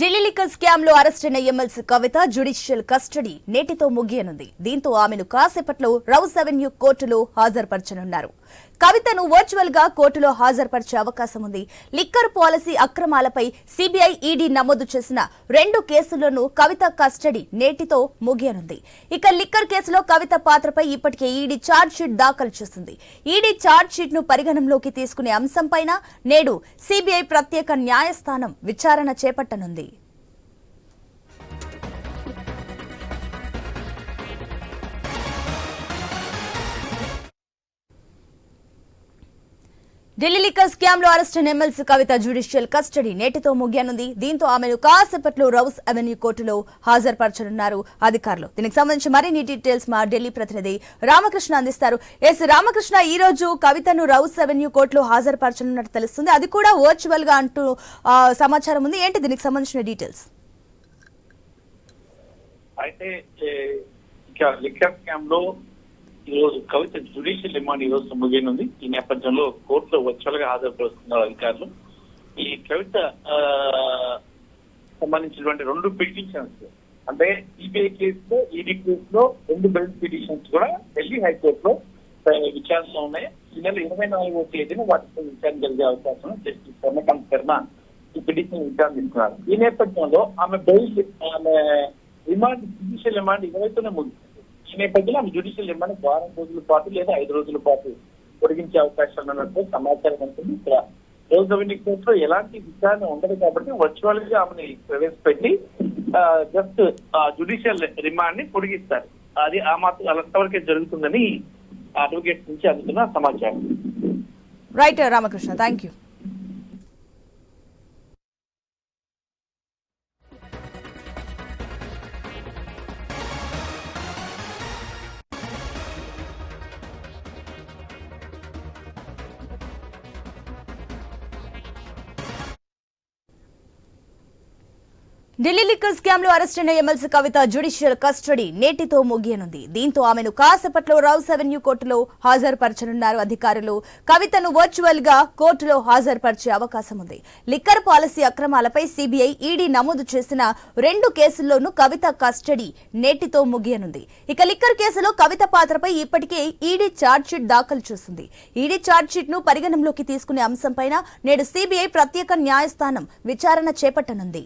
Delhi liquor స్కామ్లో arrest అయిన MLC Kavitha judicial custody నేటితో ముగియనుంది. దీంతో ఆమెను కాసేపట్లో రౌస్ అవెన్యూ కోర్టులో హాజరుపరచనున్నారు. కవితను వర్చువల్గా కోర్టులో హాజరుపరిచే అవకాశం ఉంది. లిక్కర్ పాలసీ అక్రమాలపై సిబిఐ ఈడీ నమోదు చేసిన రెండు కేసులను కవిత కస్టడీ నేటితో ముగియనుంది. ఇక లిక్కర్ కేసులో కవిత పాత్రపై ఇప్పటికే ఈడీ ఛార్జ్ షీట్ దాఖలు చేసింది ఈడీ ఛార్జ్ షీట్ను పరిగణనలోకి తీసుకునే అంశంపైన నేడు సిబిఐ ప్రత్యేక న్యాయస్థానం విచారణ చేపట్టనుంది. ఢిల్లీ లిక్కర్ స్కామ్లో arrest MLC Kavitha judicial custody నేటితో ముగియనుంది. దీంతో ఆమెను కాసేపట్లో రౌస్ అవెన్యూ కోర్టులో హాజరుపరచనున్నారు అధికారులు. దీనికి సంబంధించి మరిన్ని డీటెయిల్స్ మా ఢిల్లీ ప్రతినిధి రామకృష్ణ అందిస్తారు. ఎస్ రామకృష్ణ ఈ రోజు కవితను రౌస్ అవెన్యూ కోర్టులో హాజరుపరచనున్నట్టు తెలుస్తుంది. అది కూడా వర్చువల్గా అంటూ సమాచారం ఉంది. ఏంటి దీనికి సంబంధించిన డీటెయిల్స్? అయితే లిక్కర్ స్కామ్లో ఈ రోజు కవిత జ్యుడిషియల్ రిమాండ్ ఈ రోజు ముగియనుంది ఈ నేపథ్యంలో కోర్టులో వర్చువల్గా హాజరుపరుస్తున్నారు అధికారులు. ఈ కవిత ఆ, సంబంధించినటువంటి రెండు పిటిషన్స్ అంటే సిబిఐ కేసులో ఈడీ కేసులో రెండు బెల్ట్ పిటిషన్స్ కూడా ఢిల్లీ హైకోర్టులో ఆ, విచారణలో ఉన్నాయి. ఈ నెల ఇరవై నాలుగో తేదీన వాటిపై విచారణ జరిగే అవకాశం జస్టిస్ చంద్రకాంత్ శర్మ ఈ పిటిషన్ విచారణిస్తున్నారు ఈ నేపథ్యంలో ఆమె బెయిల్ ఆమె రిమాండ్ జ్యుడిషియల్ రిమాండ్ ఇరవైతోనే ముగిసింది. ఈ నేపథ్యంలో ఆమె జ్యుడిషియల్ రిమాండ్ వారం రోజుల పాటు లేదా ఐదు రోజుల పాటు పొడిగించే అవకాశం ఉన్నట్టు సమాచారం ఉంటుంది ఇక్కడ రోజు రెవెన్యూ కోర్టులో ఎలాంటి విచారణ ఉండదు కాబట్టి వర్చువల్గా ఆమెని ప్రవేశపెట్టి జస్ట్ జ్యుడిషియల్ రిమాండ్ని పొడిగిస్తారు. అది ఆ మాత్రం అంతవరకే జరుగుతుందని అడ్వకేట్ నుంచి అందుతున్న సమాచారం. Right Ramakrishna thank you Delhi liquor స్కామ్లో అరెస్ట్ అయిన ఎమ్మెల్సీ కవిత జ్యుడిషియల్ కస్టడీ నేటితో ముగియనుంది. దీంతో ఆమెను కాసేపట్లో రౌస్ అవెన్యూ కోర్టులో హాజరుపరచనున్నారు అధికారులు. కవితను వర్చువల్గా కోర్టులో హాజరుపరిచే అవకాశం ఉంది. లిక్కర్ పాలసీ అక్రమాలపై సిబిఐ ఈడీ నమోదు చేసిన రెండు కేసుల్లోనూ కవిత కస్టడీ నేటితో ముగియనుంది. ఇక లిక్కర్ కేసులో కవిత పాత్రపై ఇప్పటికే ఈడీ ఛార్జ్షీట్ దాఖలు చేసింది. ఈడీ ఛార్జ్షీట్ను పరిగణనలోకి తీసుకునే అంశంపైన నేడు సిబిఐ ప్రత్యేక న్యాయస్థానం విచారణ చేపట్టనుంది.